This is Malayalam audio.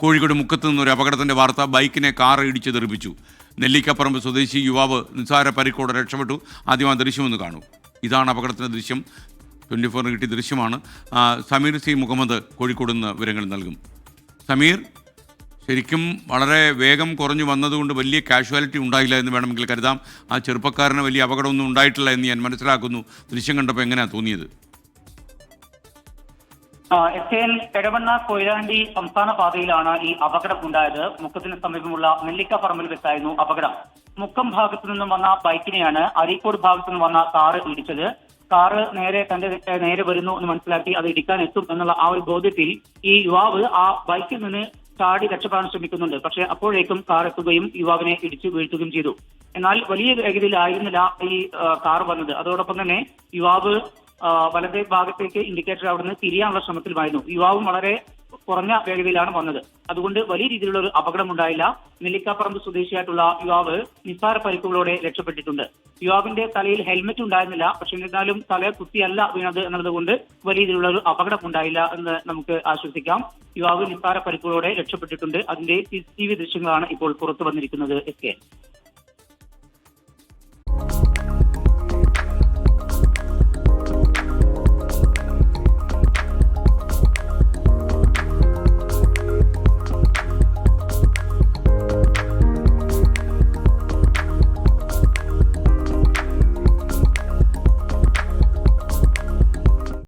കോഴിക്കോട് മുക്കത്ത് നിന്നൊരു അപകടത്തിന്റെ വാർത്ത ബൈക്കിനെ കാർ ഇടിച്ച് തെറിപ്പിച്ചു. നെല്ലിക്കപ്പറമ്പ് സ്വദേശി യുവാവ് നിസ്സാര പരിക്കോടെ രക്ഷപ്പെട്ടു. ആദ്യം ആ ദൃശ്യമൊന്ന് കാണൂ. ഇതാണ് അപകടത്തിന്റെ ദൃശ്യം. ട്വന്റി ഫോറിന് കിട്ടിയ ദൃശ്യമാണ്. സമീർ സി മുഹമ്മദ് കോഴിക്കോട് നിന്ന് വിവരങ്ങൾ നൽകും. സമീർ ശരിക്കും വളരെ വേഗം കുറഞ്ഞു വന്നതുകൊണ്ട് വലിയ കാഷ്വാലിറ്റി ഉണ്ടായില്ല എന്ന് വേണമെങ്കിൽ കരുതാം. ആ ചെറുപ്പക്കാരന് വലിയ അപകടമൊന്നും ഉണ്ടായിട്ടില്ല എന്ന് ഞാൻ മനസ്സിലാക്കുന്നു. ദൃശ്യം കണ്ടപ്പോൾ എങ്ങനെയാണ് തോന്നിയത്? എസ് എൻ എടവണ്ണ കൊയിലാണ്ടി സംസ്ഥാന പാതയിലാണ് ഈ അപകടം ഉണ്ടായത്. മുക്കത്തിന് സമീപമുള്ള നെല്ലിക്ക പറമ്പിൽ വെച്ചായിരുന്നു അപകടം. മുക്കം ഭാഗത്തു നിന്നും വന്ന ബൈക്കിനെയാണ് അരീക്കോട് ഭാഗത്തു നിന്ന് വന്ന കാറ് ഇടിച്ചത്. കാറ് നേരെ തന്റെ നേരെ വരുന്നു എന്ന് മനസ്സിലാക്കി അത് ഇടിക്കാൻ എത്തും എന്നുള്ള ആ ഒരു ബോധ്യത്തിൽ ഈ യുവാവ് ആ ബൈക്കിൽ നിന്ന് ചാടി രക്ഷപ്പെടാൻ ശ്രമിക്കുന്നുണ്ട്. പക്ഷേ അപ്പോഴേക്കും കാർ എത്തുകയും യുവാവിനെ ഇടിച്ചു വീഴ്ത്തുകയും ചെയ്തു. എന്നാൽ വലിയ വേഗതയിലായിരുന്നില്ല ഈ കാർ വന്നത്. അതോടൊപ്പം തന്നെ യുവാവ് വലതേ ഭാഗത്തേക്ക് ഇൻഡിക്കേറ്റർ അവിടുന്ന് തിരിയാനുള്ള ശ്രമത്തിലുമായിരുന്നു യുവാവും വളരെ കുറഞ്ഞ വേഗതയിലാണ് വന്നത്. അതുകൊണ്ട് വലിയ രീതിയിലുള്ള ഒരു അപകടം ഉണ്ടായില്ല നെല്ലിക്കാപ്പറമ്പ് സ്വദേശിയായിട്ടുള്ള യുവാവ് നിസ്സാര പരിക്കുകളോടെ രക്ഷപ്പെട്ടിട്ടുണ്ട്. യുവാവിന്റെ തലയിൽ ഹെൽമറ്റ് ഉണ്ടായിരുന്നില്ല. പക്ഷെ എന്നിരുന്നാലും തല കുത്തിയല്ല വീണത് എന്നതുകൊണ്ട് കൊണ്ട് വലിയ രീതിയിലുള്ള ഒരു അപകടം ഉണ്ടായില്ല എന്ന് നമുക്ക് ആശ്വസിക്കാം. യുവാവ് നിസ്സാര പരിക്കുകളോടെ രക്ഷപ്പെട്ടിട്ടുണ്ട്. അതിന്റെ സി സി ടി വി ദൃശ്യങ്ങളാണ് ഇപ്പോൾ പുറത്തു വന്നിരിക്കുന്നത്. S K.